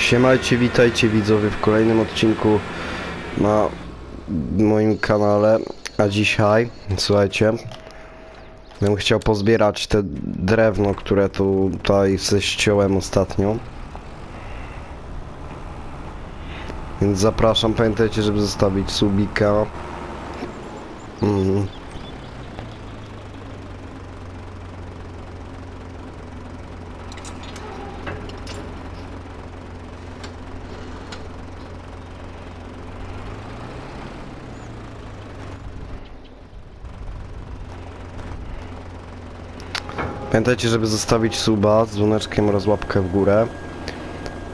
Siemajcie, witajcie widzowie w kolejnym odcinku na moim kanale. A dzisiaj, słuchajcie, bym chciał pozbierać te drewno, które tutaj ześciąłem ostatnio. Więc zapraszam, pamiętajcie, żeby zostawić subika. Mhm. Pamiętajcie, żeby zostawić suba z dzwoneczkiem oraz łapkę w górę.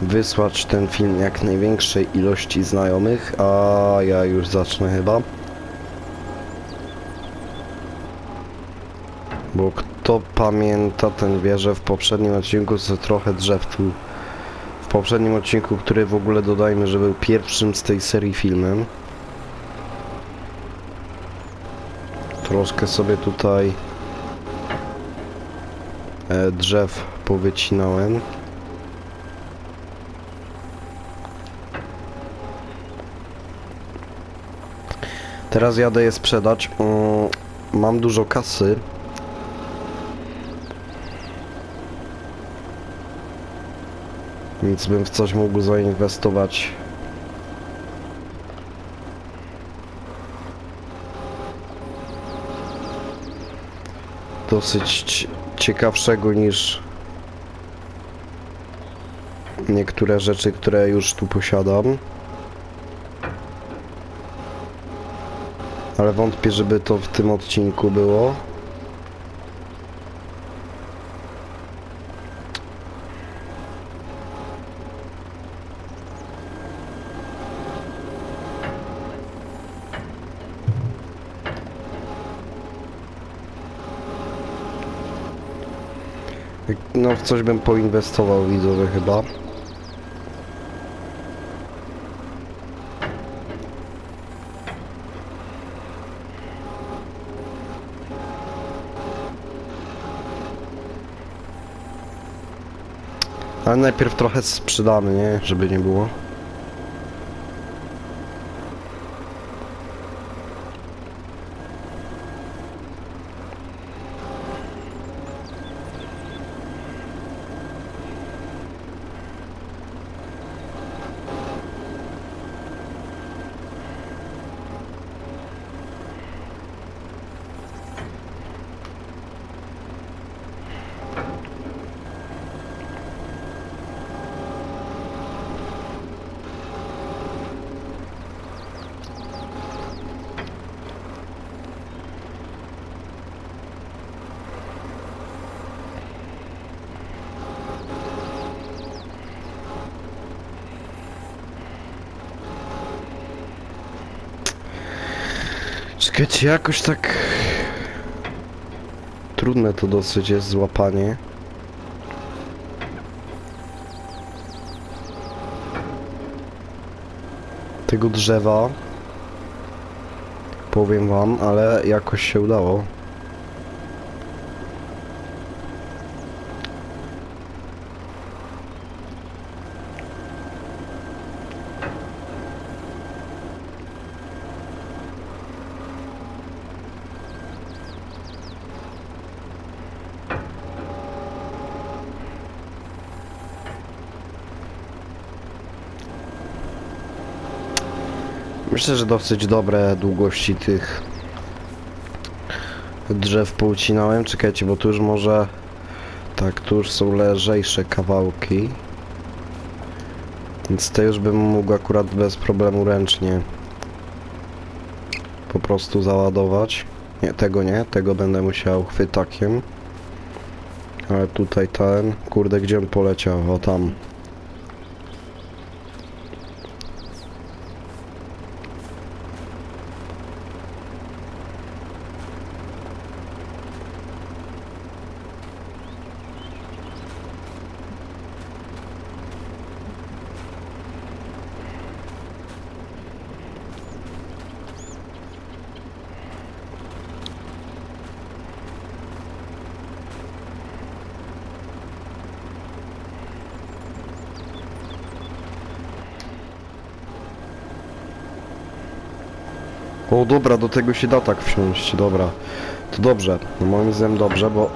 Wysłać ten film jak największej ilości znajomych, a ja już zacznę chyba. Bo kto pamięta, ten wie, że w poprzednim odcinku co trochę drzew tu. W poprzednim odcinku, który w ogóle dodajmy, że był pierwszym z tej serii filmem. Troszkę sobie tutaj drzew powycinałem. Teraz jadę je sprzedać. Mm, Mam dużo kasy. Więc bym w coś mógł zainwestować. Dosyć ciekawszego niż niektóre rzeczy, które już tu posiadam. Ale wątpię, żeby to w tym odcinku było. No w coś bym poinwestował widzowie chyba. Ale najpierw trochę sprzedamy, nie? Żeby nie było. Czekajcie, jakoś tak... Trudne to dosyć jest złapanie. Tego drzewa. Powiem wam, ale jakoś się udało. Myślę, że dosyć dobre długości tych drzew poucinałem. Czekajcie, bo tu już może... Tak, tu już są lżejsze kawałki. Więc te już bym mógł akurat bez problemu ręcznie po prostu załadować. Nie, tego nie, tego będę musiał chwytakiem. Ale tutaj ten, kurde, gdzie on poleciał? O tam. O dobra, do tego się da tak wsiąść, dobra. To dobrze, moim zdaniem dobrze, bo...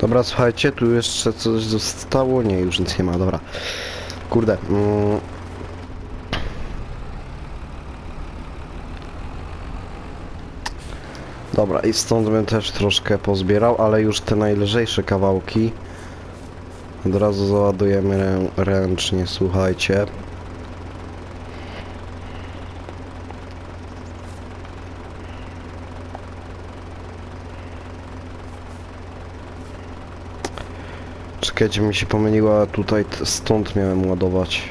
Dobra, słuchajcie, tu jeszcze coś zostało? Nie, już nic nie ma, dobra. Kurde. Mm. Dobra, i stąd bym też troszkę pozbierał, ale już te najlżejsze kawałki od razu załadujemy rę ręcznie, słuchajcie. Czekajcie, mi się pomyliła, tutaj stąd miałem ładować.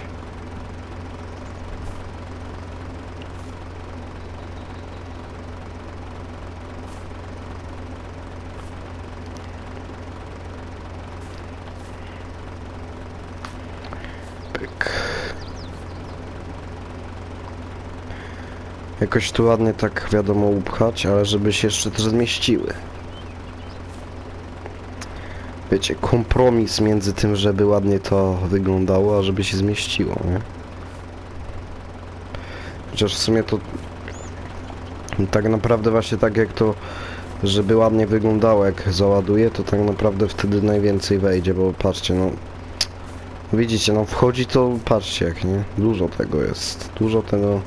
Jakoś tu ładnie tak wiadomo upchać, ale żeby się jeszcze też zmieściły. Wiecie, kompromis między tym, żeby ładnie to wyglądało, a żeby się zmieściło, nie? Chociaż w sumie to tak naprawdę właśnie tak jak to, żeby ładnie wyglądało jak załaduję, to tak naprawdę wtedy najwięcej wejdzie, bo patrzcie, no widzicie, no wchodzi to, patrzcie jak nie, dużo tego jest, dużo tego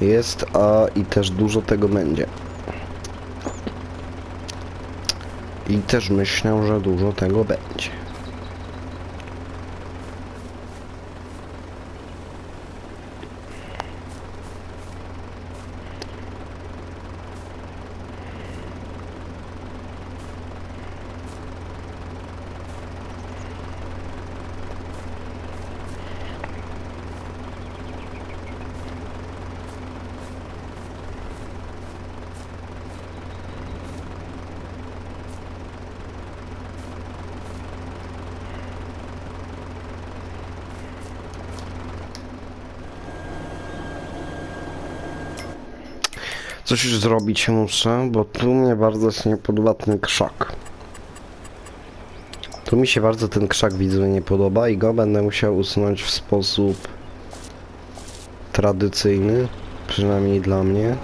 jest, a i też dużo tego będzie. I też myślę, że dużo tego będzie. Coś już zrobić muszę, bo tu mnie bardzo się nie podoba ten krzak. Tu mi się bardzo ten krzak widzę nie podoba i go będę musiał usunąć w sposób tradycyjny, przynajmniej dla mnie.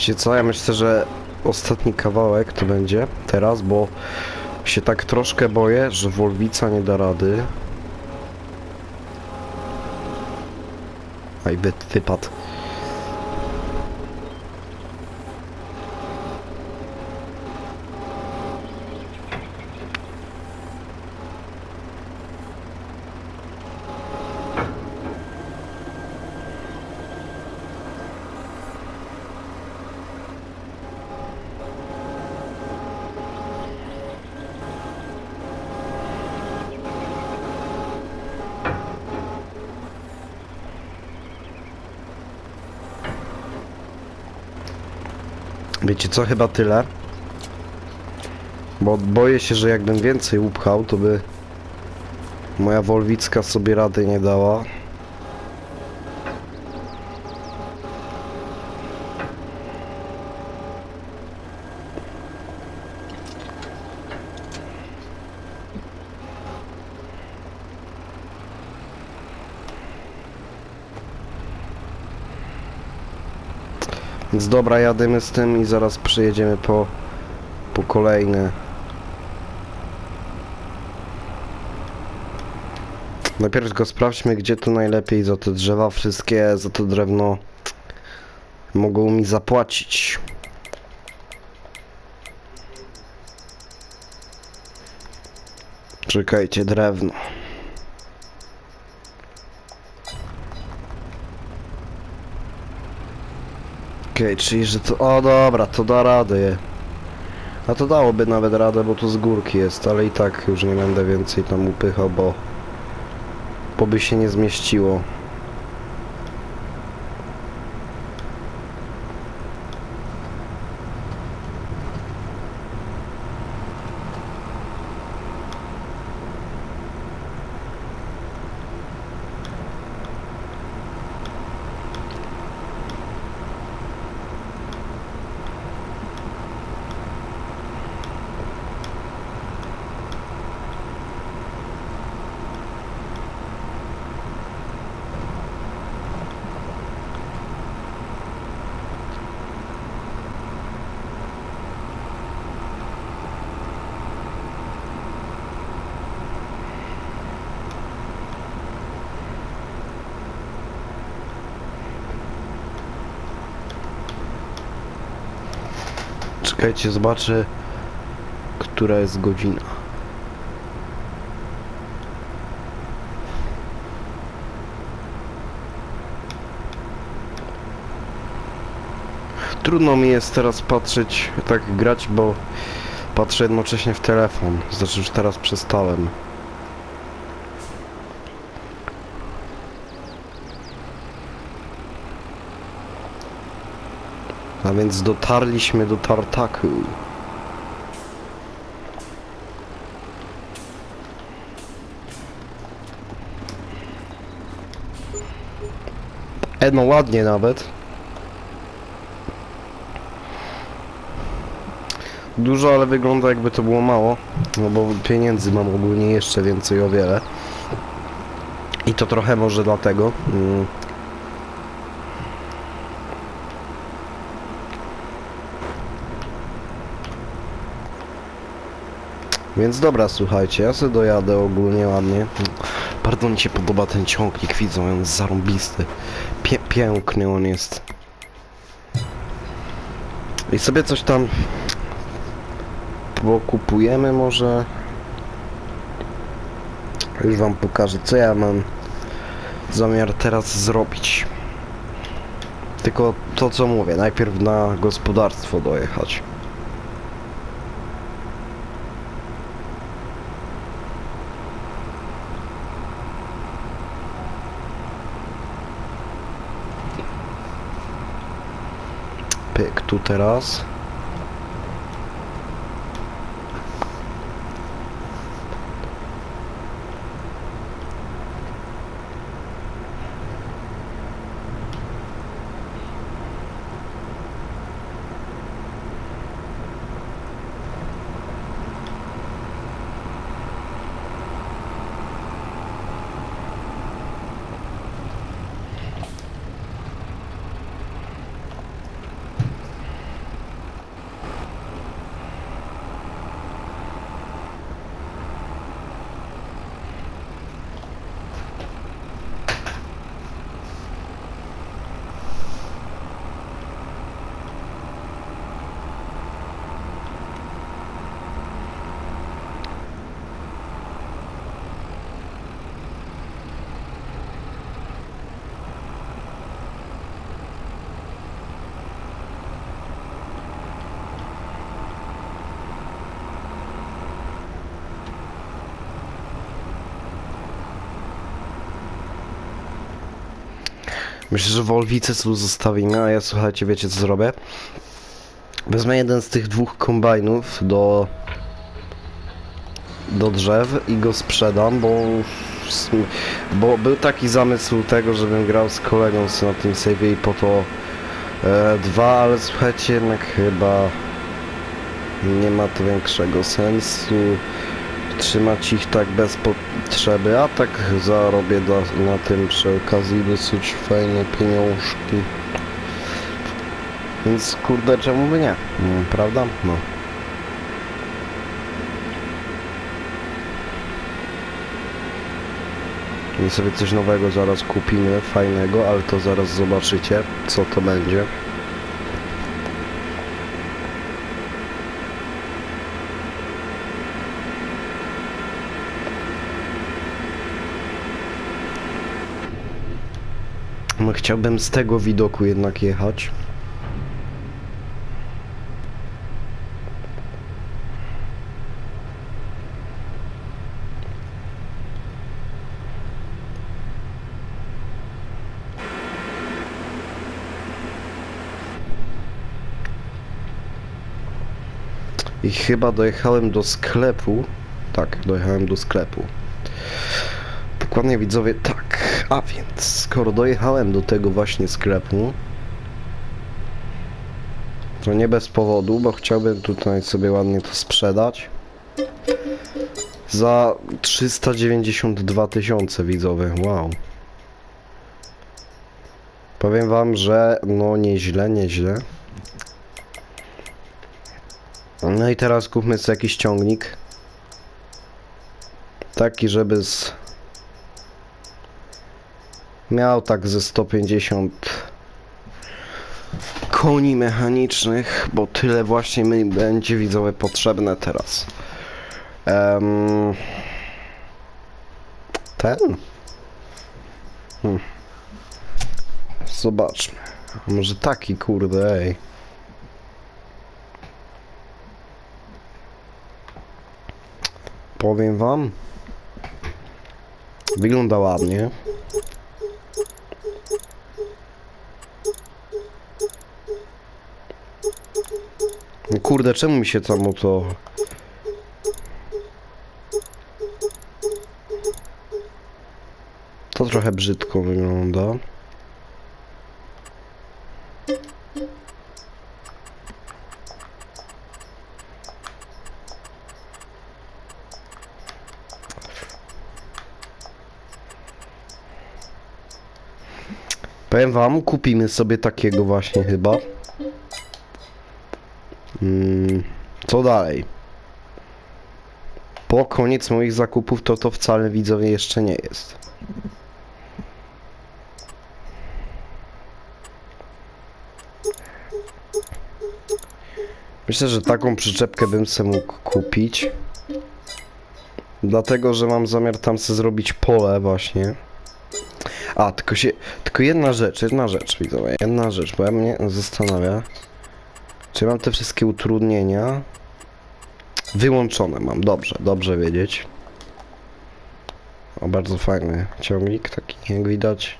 Wiecie co, ja myślę, że ostatni kawałek to będzie teraz, bo się tak troszkę boję, że Wolwica nie da rady. Aj, wy, wypadł. Wiecie co, chyba tyle. Bo boję się, że jakbym więcej upchał, to by moja Wolwicka sobie rady nie dała. Więc dobra, jadymy z tym i zaraz przyjedziemy po, po kolejny. Najpierw tylko sprawdźmy, gdzie tu najlepiej za te drzewa wszystkie, za to drewno mogą mi zapłacić. Czekajcie, drewno. Okej, czyli że to... O dobra, to da radę. A to dałoby nawet radę, bo to z górki jest, ale i tak już nie będę więcej tam upychał, bo... Bo by się nie zmieściło. Czekajcie, zobaczę, która jest godzina. Trudno mi jest teraz patrzeć, tak grać, bo patrzę jednocześnie w telefon. Znaczy już teraz przestałem. A więc dotarliśmy do Tartaku. E, no ładnie nawet. Dużo, ale wygląda jakby to było mało. No bo pieniędzy mam ogólnie jeszcze więcej o wiele. I to trochę może dlatego. Mm. Więc dobra, słuchajcie, ja sobie dojadę ogólnie ładnie. Bardzo mi się podoba ten ciągnik, widzą, on jest zarąbisty. Pie piękny on jest. I sobie coś tam pokupujemy może. Już wam pokażę, co ja mam zamiar teraz zrobić. Tylko to, co mówię, najpierw na gospodarstwo dojechać. Pyk tu teraz. Myślę, że Wolwice tu zostawimy, a ja słuchajcie, wiecie co zrobię? Wezmę jeden z tych dwóch kombajnów do do drzew i go sprzedam, bo bo był taki zamysł tego, żebym grał z kolegą na tym save'ie i po to e, dwa, ale słuchajcie, jednak chyba nie ma to większego sensu trzymać ich tak bez potrzeby, a tak zarobię na, tym przy okazji dosyć fajne pieniążki. Więc kurde, czemu by nie? Mm, Prawda? No. I sobie coś nowego zaraz kupimy, fajnego, ale to zaraz zobaczycie, co to będzie. Chciałbym z tego widoku jednak jechać. I chyba dojechałem do sklepu. Tak, dojechałem do sklepu. Dokładnie widzowie, tak. A więc, skoro dojechałem do tego właśnie sklepu, to nie bez powodu, bo chciałbym tutaj sobie ładnie to sprzedać. Za 392 tysiące widzowie, wow. Powiem wam, że no nieźle, nieźle. No i teraz kupmy sobie jakiś ciągnik. Taki, żeby z... Miał tak ze 150 koni mechanicznych, bo tyle właśnie mi będzie widzowie potrzebne teraz. Em, ten? Hmm. Zobaczmy. Może taki kurde, ej. Powiem wam. Wygląda ładnie. Kurde, czemu mi się tam to... To trochę brzydko wygląda. Powiem wam, kupimy sobie takiego właśnie chyba. Mm, co dalej? Po koniec moich zakupów to to wcale widzowie jeszcze nie jest. Myślę, że taką przyczepkę bym sobie mógł kupić. Dlatego, że mam zamiar tam sobie zrobić pole właśnie. A, tylko się, tylko jedna rzecz, jedna rzecz, widzowie, jedna rzecz, bo ja mnie zastanawia, czy mam te wszystkie utrudnienia wyłączone mam, dobrze, dobrze wiedzieć. O, bardzo fajny ciągnik, taki jak widać.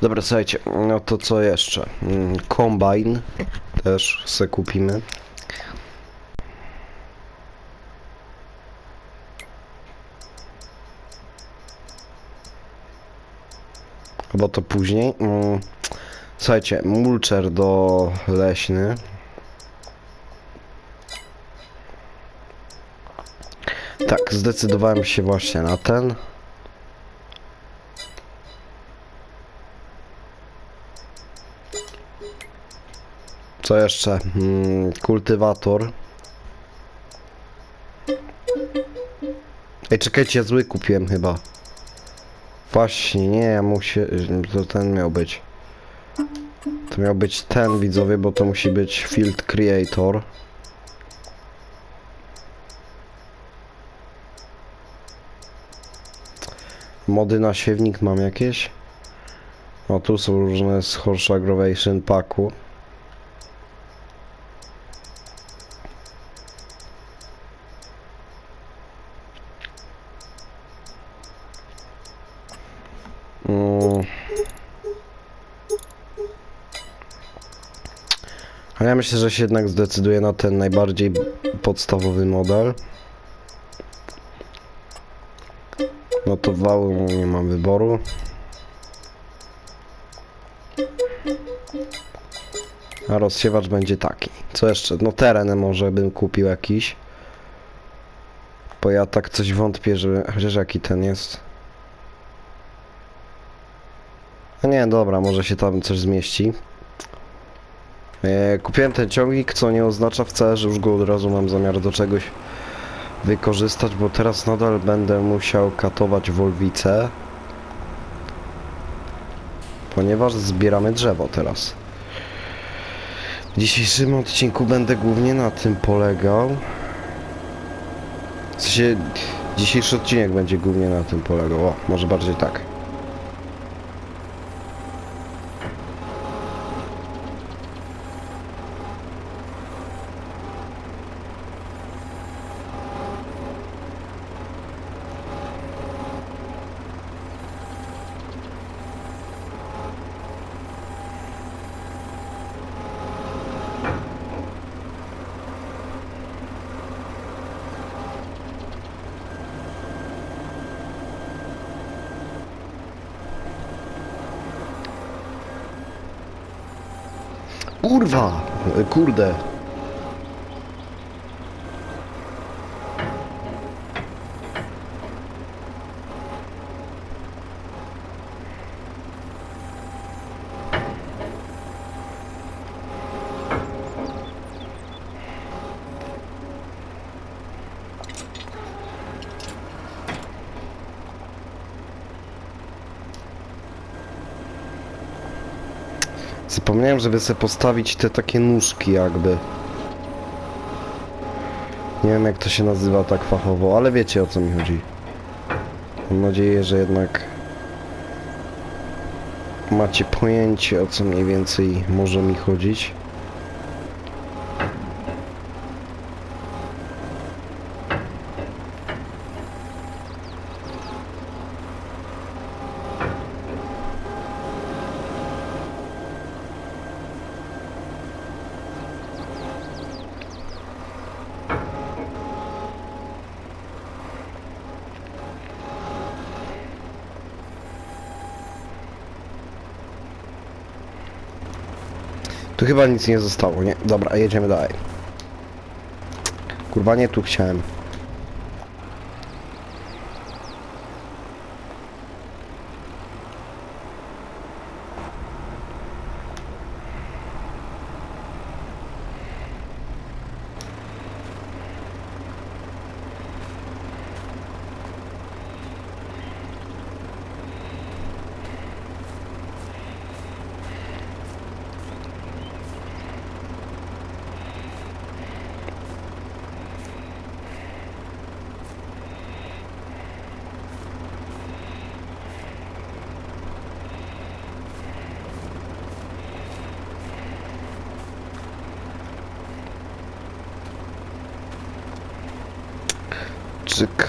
Dobra, słuchajcie, no to co jeszcze? Mm, Kombine też se kupimy. Chyba to później. Słuchajcie, mulcher do leśny. Tak, zdecydowałem się właśnie na ten. Co jeszcze? Mm, kultywator. Ej, czekajcie, zły kupiłem chyba. Właśnie, nie, ja muszę... To ten miał być. To miał być ten, widzowie, bo to musi być Field Creator. Mody na siewnik mam jakieś? O, tu są różne z Horse Aggravation Packu. Myślę, że się jednak zdecyduję na ten najbardziej podstawowy model. No to wału nie mam wyboru. A rozsiewacz będzie taki. Co jeszcze? No teren może bym kupił jakiś. Bo ja tak coś wątpię, że... Chociaż jaki ten jest? No nie, dobra, może się tam coś zmieści. E, kupiłem ten ciągnik, co nie oznacza wcale, że już go od razu mam zamiar do czegoś wykorzystać, bo teraz nadal będę musiał katować wolwice. Ponieważ zbieramy drzewo teraz. W dzisiejszym odcinku będę głównie na tym polegał. W sensie, dzisiejszy odcinek będzie głównie na tym polegał. O, może bardziej tak. Kurwa! Kurde. Zapomniałem, żeby sobie postawić te takie nóżki jakby. Nie wiem jak to się nazywa tak fachowo, ale wiecie o co mi chodzi. Mam nadzieję, że jednak macie pojęcie o co mniej więcej może mi chodzić. Chyba nic nie zostało, nie? Dobra, jedziemy dalej. Kurwa, nie tu chciałem.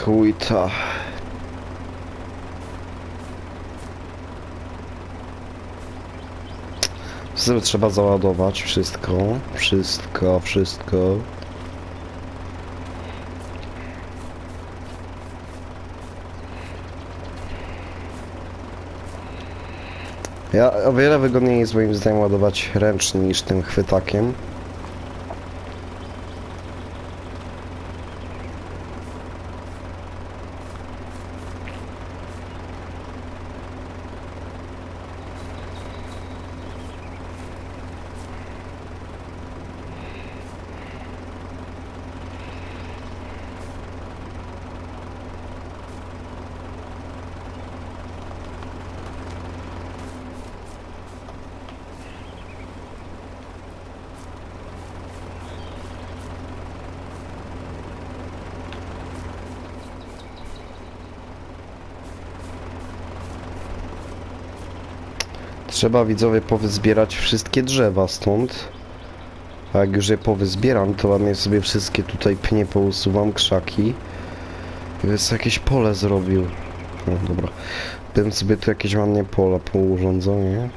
Czekujta. Sobie trzeba załadować wszystko, wszystko, wszystko. Ja o wiele wygodniej jest moim zdaniem ładować ręcznie niż tym chwytakiem. Trzeba widzowie powyzbierać wszystkie drzewa stąd. A jak już je powyzbieram, to ładnie sobie wszystkie tutaj pnie pousuwam, krzaki. Jest jakieś pole zrobił. No dobra. Bym sobie tu jakieś ładnie pola pourządzał, nie?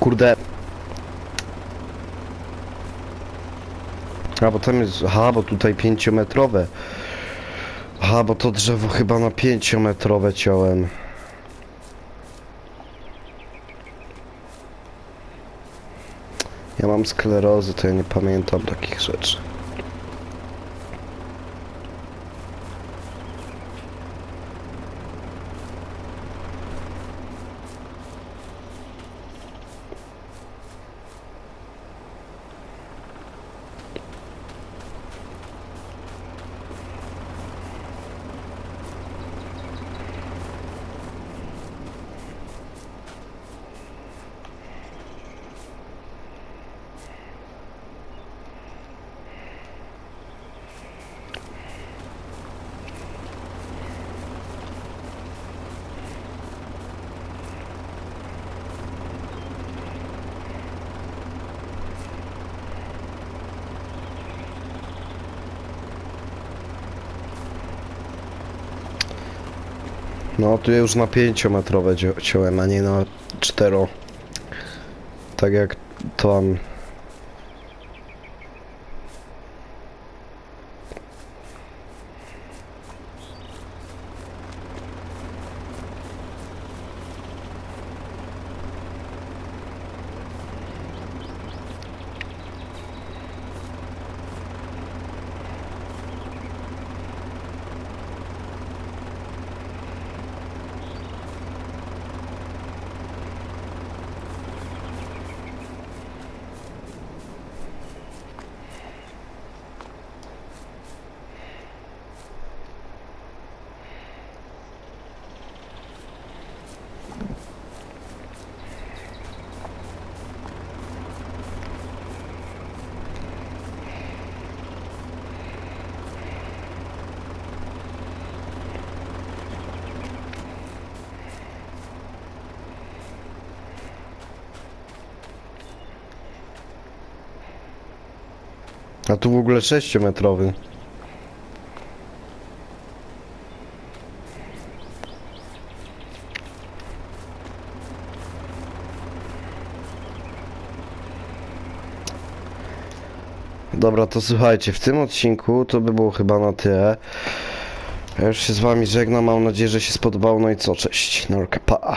Kurde. A, bo tam jest... Aha, bo tutaj pięciometrowe. Aha, bo to drzewo chyba na pięciometrowe ciąłem. Ja mam sklerozę, to ja nie pamiętam takich rzeczy. No, tu już na pięciometrowe cio- ciąłem, a nie na cztero. Tak jak tam. A tu w ogóle sześciometrowy. Dobra, to słuchajcie, w tym odcinku to by było chyba na tyle. Ja już się z wami żegnam, mam nadzieję, że się spodobało, no i co, cześć, norka, pa.